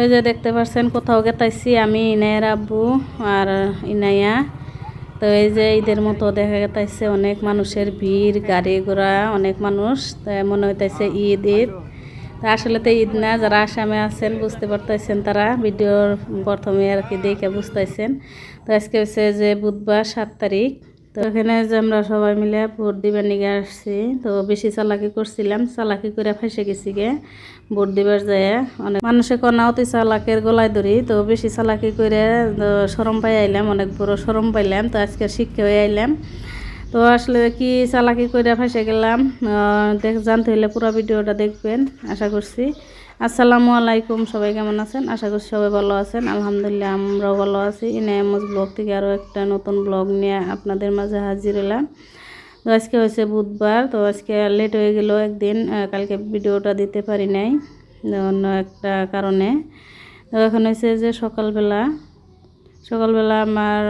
এই যে দেখতে পাচ্ছেন কোথাও গেতাইছি আমি ইনায়ের আব্বু আর ইনাইয়া তো এই যে ঈদের মতো দেখা গেতাইছে অনেক মানুষের ভিড়, গাড়ি ঘোড়া, অনেক মানুষ। মনে হইতাছে ঈদ ঈদ। তা আসলে তো ঈদ না, যারা আসামে আছেন বুঝতে পারতেছেন তারা। ভিডিওর প্রথমে আর কি দেখে বুঝতেছেন তো আজকে হচ্ছে যে বুধবার সাত তারিখ। তো এখানে যে আমরা সবাই মিলে ভোট দিবার নিগে আসছি। তো বেশি চালাকি করছিলাম, চালাকি করে ফাঁসে গেছি গে। ভোট দিবার যায় অনেক মানুষে কনা অতি চালাকের গলায় ধরি। তো বেশি চালাকি করে সরম পাই আইলাম, অনেক বড় সরম পাইলাম। তো আজকে শিক্ষা হয়ে আইলাম। তো আসলে কি চালাকি করে ফাঁসে গেলাম দেখ, জানতে হলে পুরো ভিডিওটা দেখবেন, আশা করছি। আসসালামু আলাইকুম, সবাই কেমন আছেন? আশা করছি সবাই ভালো আছেন। আলহামদুলিল্লাহ, আমরাও ভালো আছি। ইনায়ামজ ব্লগ থেকে আরও একটা নতুন ব্লগ নিয়ে আপনাদের মাঝে হাজির হলাম। তো আজকে হয়েছে বুধবার, তো আজকে লেট হয়ে গেল একদিন কালকে ভিডিওটা দিতে পারি নাই, অন্য একটা কারণে। তো এখন হয়েছে যে সকালবেলা সকালবেলা আমার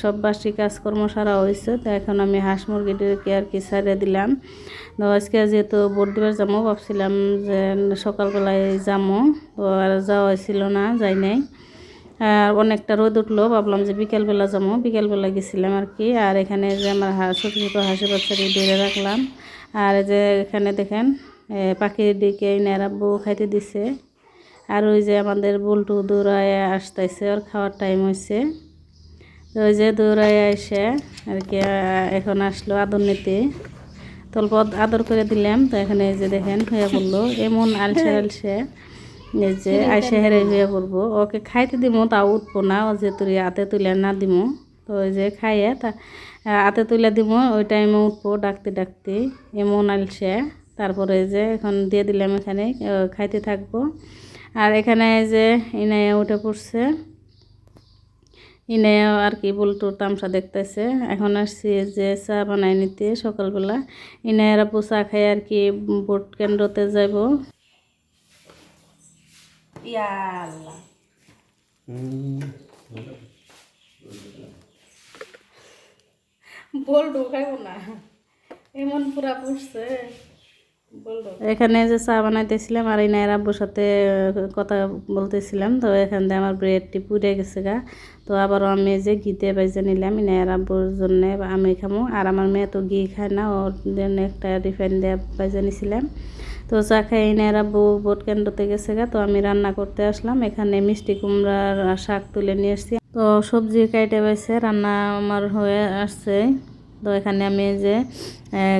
সব বাসি কাজকর্ম সারা হয়েছে, তো এখন আমি হাঁস মুরগিটিকে আর কি ছাড়িয়ে দিলাম। তো আজকে যেহেতু ভোট দিবার যাব ভাবছিলাম যে সকালবেলায় যাব তো আর যাওয়া হয়েছিল না, যাই নাই। আর অনেকটা রোদ উঠল, ভাবলাম যে বিকেলবেলা যাব বিকেলবেলা গেছিলাম আর কি, আর এখানে যে আমার হাঁস ছোটো ছোটো হাঁসের বাচ্চাটি ধরে রাখলাম। আর যে এখানে দেখেন পাখির দিকে নেড়াব্বু খাইতে দিছে। আর ওই যে আমাদের বল্টু দৌড়ায় আসতেছে ওর খাওয়ার টাইম হয়েছে ওই যে দৌড়ায় এসে আর কি এখন আসলো আদর নিতে। তল্প আদর করে দিলাম। তো এখানে এই যে দেখেন হয়ে পড়ল। এমন আলসে আলসে এই যে আইসে হেরে হয়ে পড়ব। ওকে খাইতে দিমো, তাও উঠবো না। ও যে তুই হাতে তুলে না দিমো। তো ওই যে খাইয়ে তা হাতে তুলে দিমো। ওই টাইমে উঠবো ডাকতে ডাকতে। এমন আলসে। তারপরে যে এখন দিয়ে দিলাম এখানে খাইতে থাকব। আর এখানে যে ইনায়া উঠে পড়ছে। ইনায়া আর কি বল্টুর তামসা দেখতেছে। এখন আসছি যে চা বানাই নিতে সকালবেলা। ইনায়ারা চা খাই আর কি ভোট কেন্দ্রতে যাব। বল্টু খাইব না। এমন পুরা পড়ছে এখানে যে চা বানাইতেছিলাম আর এই নায়ের আব্বুর সাথে কথা বলতেছিলাম, তো এখান দিয়ে আমার ব্রেডটি পুড়ে গেছে গা। তো আবারও আমি যে ঘিতে বাইজে নিলাম, এই নায়ের আব্বুর জন্য আমি খামো। আর আমার মেয়ে তো ঘি খায় না, ওর জন্য একটা রিফাইন দিয়ে বাইজে নিছিলাম। তো চা খাই, এই নায়ের আব্বু ভোট কেন্দ্রতে গেছে গা, তো আমি রান্না করতে আসলাম। এখানে মিষ্টি কুমড়ার শাক তুলে নিয়ে এসছি তো সবজি কাইটে পাইছে রান্না আমার হয়ে আসছে। তো এখানে আমি যে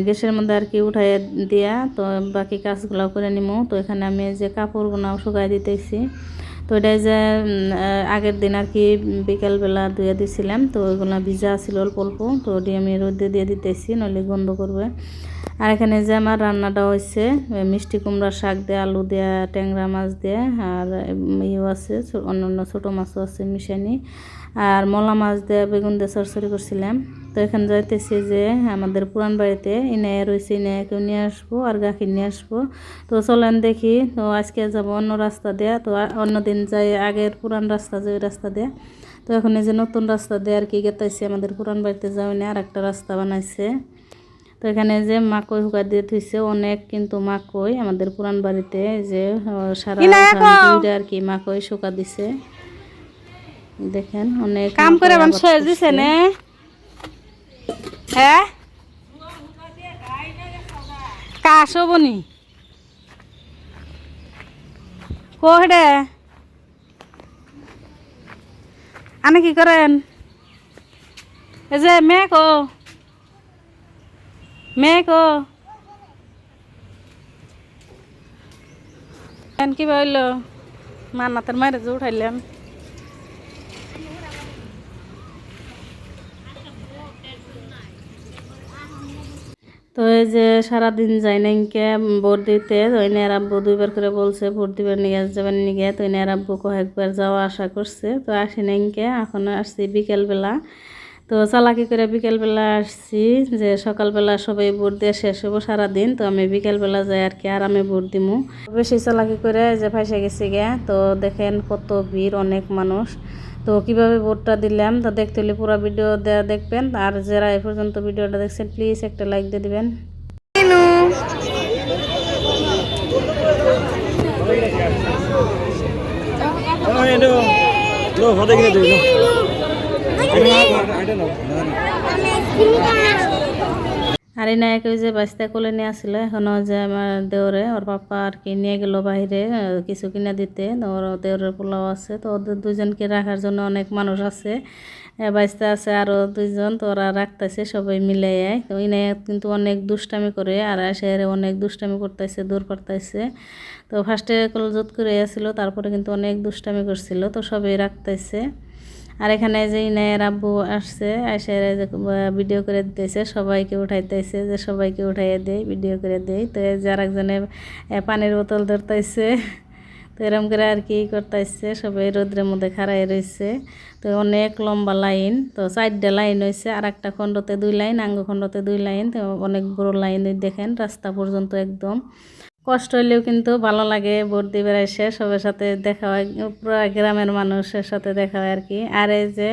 গ্যাসের মধ্যে আর কি উঠাই দিয়া তো বাকি কাজগুলো করে নিমু। তো এখানে আমি যে কাপড়গুলো শুকাই দিতেছি। তো এটা যে আগের দিন আর কি বিকালবেলা ধুয়ে দিছিলাম। তো ওইগুলো ভিজা ছিল অল্প অল্প। তো ওটি আমি রোদে দিয়ে দিতেছি, নইলে গন্ধ করবে। আর এখানে যে আমার রান্নাটা হয়েছে মিষ্টি কুমড়া শাক দিয়ে, আলু দেয়া, ট্যাংরা মাছ দিয়ে, আর ইয়েও আছে অন্য অন্যান্য ছোটো মাছও আছে মিশানি। আর মলা মাছ দিয়ে বেগুন দিয়ে সরসরি করছিলাম। তো এখানে যাইতেছি যে আমাদের পুরান বাড়িতে ইনে রয়েছে ইনে কেউ নিয়ে আসব আর গাখির নিয়ে আসব। তো চলেন দেখি তো আজকে যাব অন্য রাস্তা দিয়ে তো অন্যদিন যাই আগের পুরান রাস্তা যে ওই রাস্তা দিয়ে। তো এখন এই যে নতুন রাস্তা দিয়ে আর কি গেতাইছি আমাদের পুরান বাড়িতে যাওয়া আর একটা রাস্তা বানাইছে। তো এখানে যে মাকই হুকা দিয়ে থইছে অনেক কিন্তু মাকই আমাদের পুরান বাড়িতে যে সারা দুইটা আর কি মাকই শুকা দিছে। দেখেন অনেক কাম করে আবাদ দিছে। নে? হ্যাঁ কাশ বনি কোহডে আনে কি করেন? এই যে মেয়ে কো। মেয়ে কো। কি বলল? মান্নাতের মায়ের যে উঠাইলাম তো এই যে সারাদিন যাই নাইকে ভোট দিতে, তো আর আব্বু দুইবার করে বলছে, ভোট দিবার নিয়ে যাবেন নিয়ে তো আর আব্বু কয়েকবার যাওয়া আশা করছে। তো আসি নাইকে এখন আসছি বিকেলবেলা। তো চালাকি করে বিকেলবেলা আসছি যে সকালবেলা সবাই ভোট দিয়ে শেষ হব সারাদিন, তো আমি বিকেলবেলা যাই আর কি আরামে ভোট দিমু। বেশি চালাকি করে যে ফাইসে গেছি গে তো দেখেন কত ভিড়, অনেক মানুষ। তো কীভাবে ভোটটা দিলাম তো দেখতে হলে পুরো ভিডিও দেয়া দেখবেন। আর যারা এ পর্যন্ত ভিডিওটা দেখছেন প্লিজ একটা লাইক দিয়ে দিবেন। আর এই নায়ক যে বাস্তা কোলে নিয়ে আসছিল এখনও যে আমার দেওরে, ওর পাপা আর কি নিয়ে গেল বাইরে কিছু কিনা দিতে ওর দেওরের পোলাও আছে, তো ওদের দুজনকে রাখার জন্য অনেক মানুষ আছে বাঁচতে আছে আরও দুইজন, তো ওরা রাখতেছে সবাই মিলে তো এই নায়ক কিন্তু অনেক দুষ্টামি করে, আর এসে অনেক দুষ্টামি করতেছে, দূর করতেছে, তো ফার্স্টে কলজত করে আসছিল, তারপরে কিন্তু অনেক দুষ্টামি করছিল, তো সবাই রাখতেছে। আর এখানে যে ইনায়ের আব্বু আসছে এসে যে ভিডিও করে দিতেছে, সবাইকে উঠাইতেছে, যে সবাইকে উঠাইয়ে দেয় ভিডিও করে দেয় তো যার একজনে পানির বোতল ধরতেছে। তো এরম করে আর কি করতেছে, সবাই রোদ্রের মধ্যে খাড়াই রয়েছে তো অনেক লম্বা লাইন, তো চারটা লাইন হয়েছে আর একটা খণ্ডতে দুই লাইন আঙ্গ খণ্ডতে দুই লাইন, তো অনেক বড় লাইন দেখেন, রাস্তা পর্যন্ত একদম। কষ্ট হইলেও কিন্তু ভালো লাগে ভোট দিবে এসে সবার সাথে দেখা হয় পুরো গ্রামের মানুষের সাথে দেখা হয় আর কি আর এই যে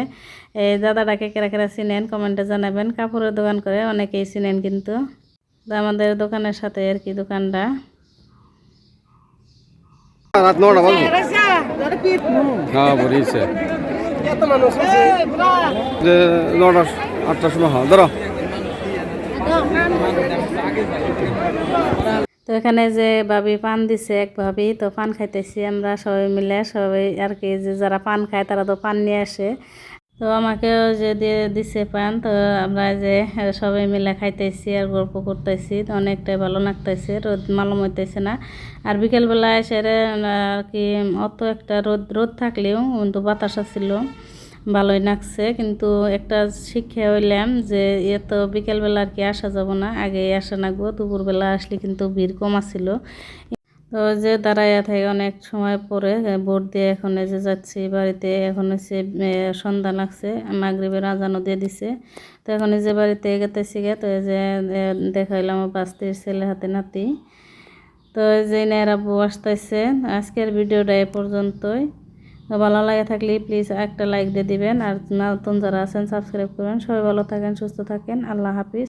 এই দাদাটাকে কেরা কেরা চিনেন কমেন্টে জানাবেন। কাপড়ের দোকান করে অনেকেই চিনেন কিন্তু। তো আমাদের দোকানের সাথে আর কি দোকানটা। রাত নটা বাজবো হ্যাঁ বলিছে নটা আটটার সময় হ্যাঁ। ধরো তো এখানে যে ভাবি পান দিছে এক ভাবি, তো পান খাইতেছি আমরা সবাই মিলে, সবাই আর কি যে যারা পান খায় তারা তো পান নিয়ে আসে। তো আমাকেও যে দিয়ে দিছে পান, তো আমরা যে সবাই মিলে খাইতেছি আর গল্প করতেছি, তো অনেকটাই ভালো লাগতেছে, রোদ মালুম হইতেছে না। আর বিকেলবেলা সেরে আর কি, অত একটা রোদ রোদ থাকলেও কিন্তু বাতাস ছিল ভালোই লাগছে, কিন্তু একটা শিক্ষা হইলাম যে এ তো বিকেলবেলা আর কি আসা যাব না, আগে আসা লাগবো, দুপুরবেলা আসলে কিন্তু ভিড় কম আছিল। তো যে দাঁড়াইয়া থাকে অনেক সময় পরে ভোট দিয়ে এখন যে যাচ্ছি বাড়িতে, এখন হচ্ছে সন্ধ্যা লাগছে, মাগরিবের আজানও দিয়ে দিছে। তো এখন যে বাড়িতে গেতেছি গে তো এই যে দেখাইলাম বাস্তির ছেলে হাতে নাতি। তো এই যে নেরা বউ আসতেছে, আজকের ভিডিওটা এ পর্যন্তই। ভালো লাগে থাকলে প্লিজ একটা লাইক দিয়ে দিবেন। আর নতুন যারা আছেন সাবস্ক্রাইব করবেন। সবাই ভালো থাকেন, সুস্থ থাকেন। আল্লাহ হাফিজ।